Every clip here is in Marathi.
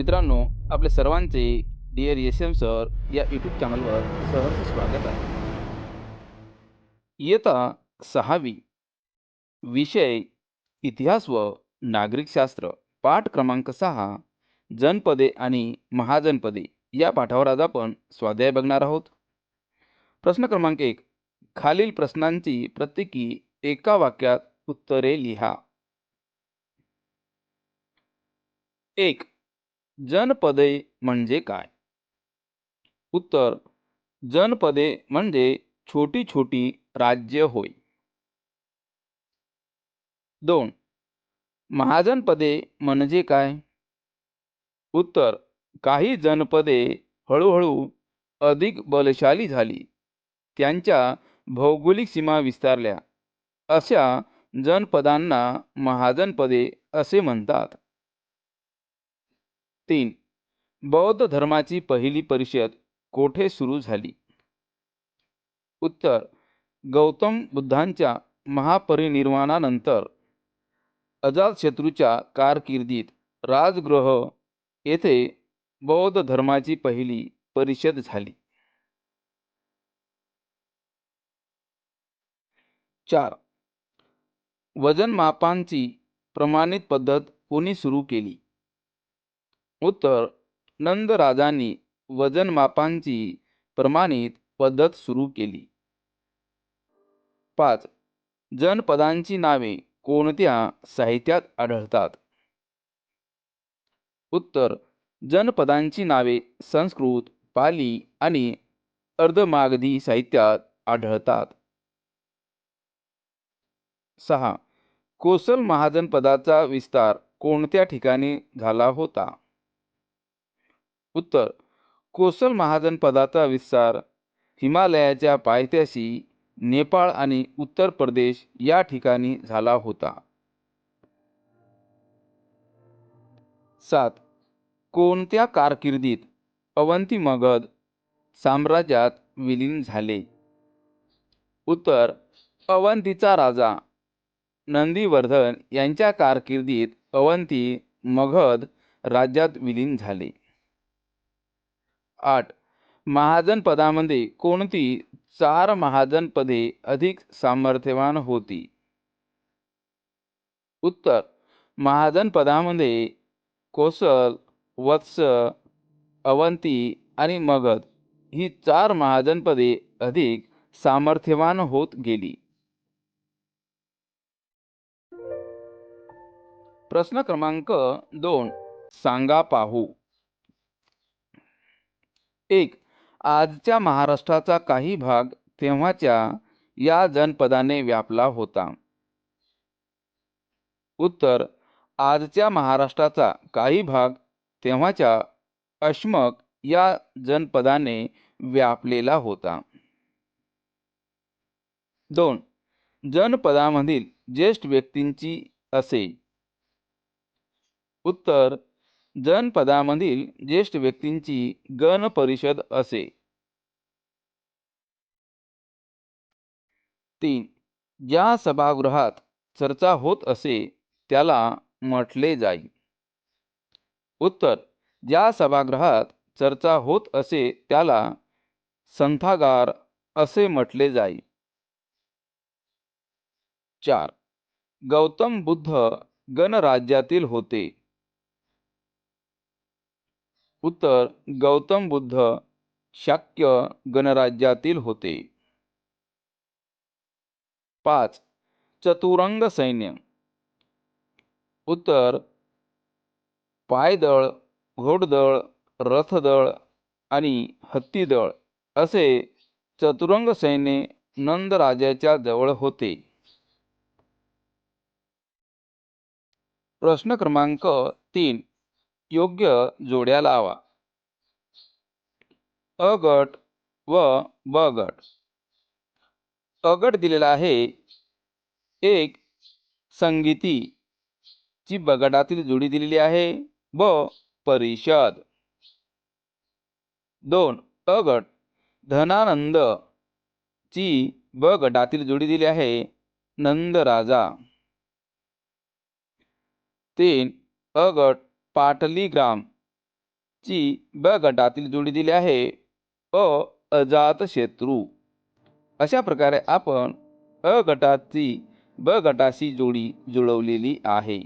मित्रांनो आपले सर्वांचे डिअर एस एम सर या यूट्यूब चॅनलवर सहर्ष स्वागत आहे. इयत्ता सहावी विषय इतिहास व नागरिकशास्त्र पाठ क्रमांक सहा जनपदे आणि महाजनपदे या पाठावर आज आपण स्वाध्याय बघणार आहोत. प्रश्न क्रमांक एक खालील प्रश्नांची प्रत्येकी एका वाक्यात उत्तरे लिहा. एक जनपदे म्हणजे काय? उत्तर जनपदे म्हणजे छोटी छोटी राज्य होय. दोन महाजनपदे म्हणजे काय? उत्तर काही जनपदे हळूहळू अधिक बलशाली झाली. त्यांच्या भौगोलिक सीमा विस्तारल्या. अशा जनपदांना महाजनपदे असे म्हणतात. तीन. बौद्ध धर्माची पहिली परिषद कोठे सुरू झाली? उत्तर. गौतम बुद्धांच्या महापरिनिर्वाणानंतर. अजातशत्रूच्या कारकिर्दीत राजगृह येथे बौद्ध धर्माची पहिली परिषद झाली. चार. वजनमापांची प्रमाणित पद्धत कोणी सुरू केली? उत्तर नंद राजांनी वजनमापांची प्रमाणित पद्धत सुरू केली. पाच जनपदांची नावे कोणत्या साहित्यात आढळतात? उत्तर जनपदांची नावे संस्कृत पाली आणि अर्धमागधी साहित्यात आढळतात. सहा कोसल महाजनपदाचा विस्तार कोणत्या ठिकाणी झाला होता? उत्तर कोसल महाजनपदाचा विस्तार हिमालयाच्या पायथ्याशी नेपाळ आणि उत्तर प्रदेश या ठिकाणी झाला होता. सात कोणत्या कारकिर्दीत अवंती मगध साम्राज्यात विलीन झाले? उत्तर अवंतीचा राजा नंदीवर्धन यांच्या कारकिर्दीत अवंती मगध राज्यात विलीन झाले. आठ. महाजनपदामध्ये कोणती चार महाजनपदे अधिक सामर्थ्यवान होती? उत्तर. महाजनपदामध्ये कोसल वत्स अवंती आणि मगध ही चार महाजनपदे अधिक सामर्थ्यवान होत गेली. प्रश्न क्रमांक दोन. सांगा पाहू. एक आजच्या महाराष्ट्राचा काही भाग तेव्हाच्या या जनपदाने व्यापला होता. उत्तर आजच्या महाराष्ट्राचा काही भाग तेव्हाच्या अश्मक या जनपदाने व्यापलेला होता. दोन जनपदामधील ज्येष्ठ व्यक्तींची असे. उत्तर जनपदामधील ज्येष्ठ व्यक्तींची गण परिषद असे. तीन. ज्या सभागृहात चर्चा होत असे त्याला म्हटले जाई. उत्तर. ज्या सभागृहात चर्चा होत असे त्याला संथागार असे म्हटले जाई. चार. गौतम बुद्ध गणराज्यातील होते. उत्तर गौतम बुद्ध शाक्य गणराज्यातील होते. पाच चतुरंग सैन्य. उत्तर पायदळ घोडदळ रथदळ आणि हत्तीदळ असे चतुरंग सैन्य नंदराजाच्या जवळ होते. प्रश्न क्रमांक तीन योग्य जोड्या लावा. अ गट व ब गट. अ गट दिलेला आहे. एक संगीती जी बगडातील जोडी दिलेली आहे. ब परिषद. दोन अ गट. धनानंद ची ब गटातील जोडी दिली आहे. नंद राजा. तीन अ गट. पाटलीग्राम. ची ब गटातील जोडी दिली आहे. अ अजातशत्रू अशा प्रकारे आपण अ गटाची ब गटाशी जोडी जुळवलेली आहे.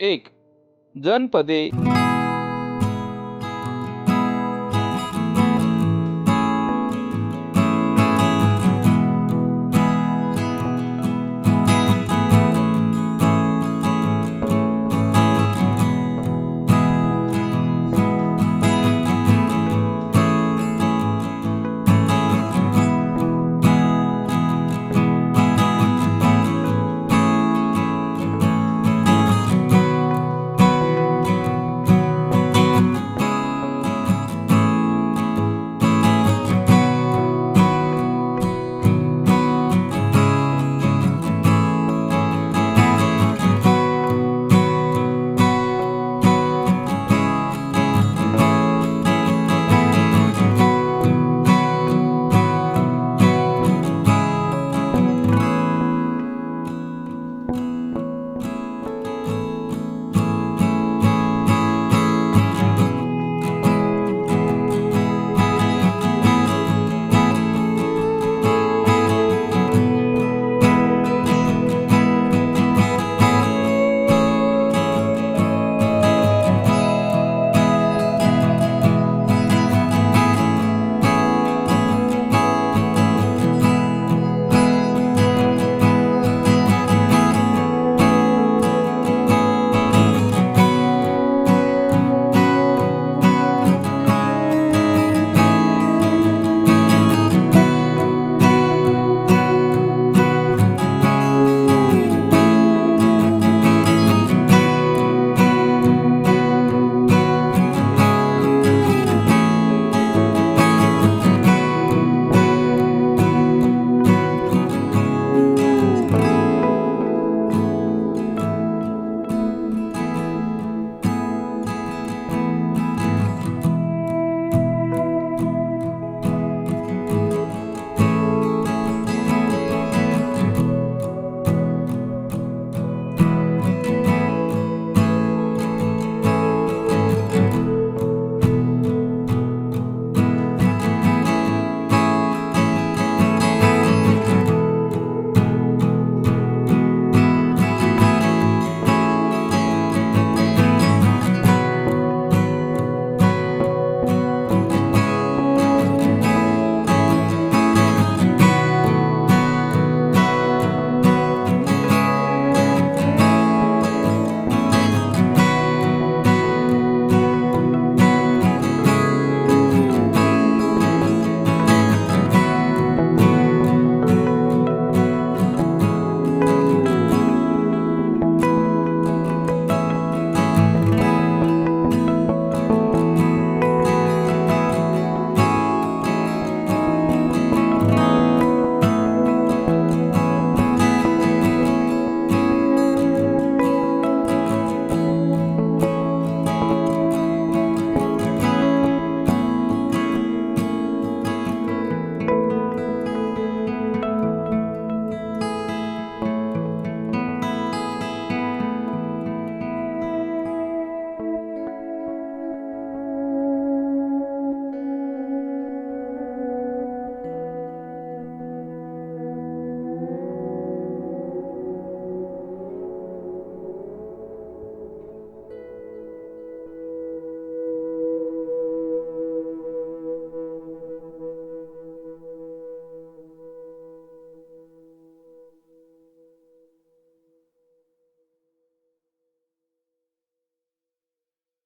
एक जनपदे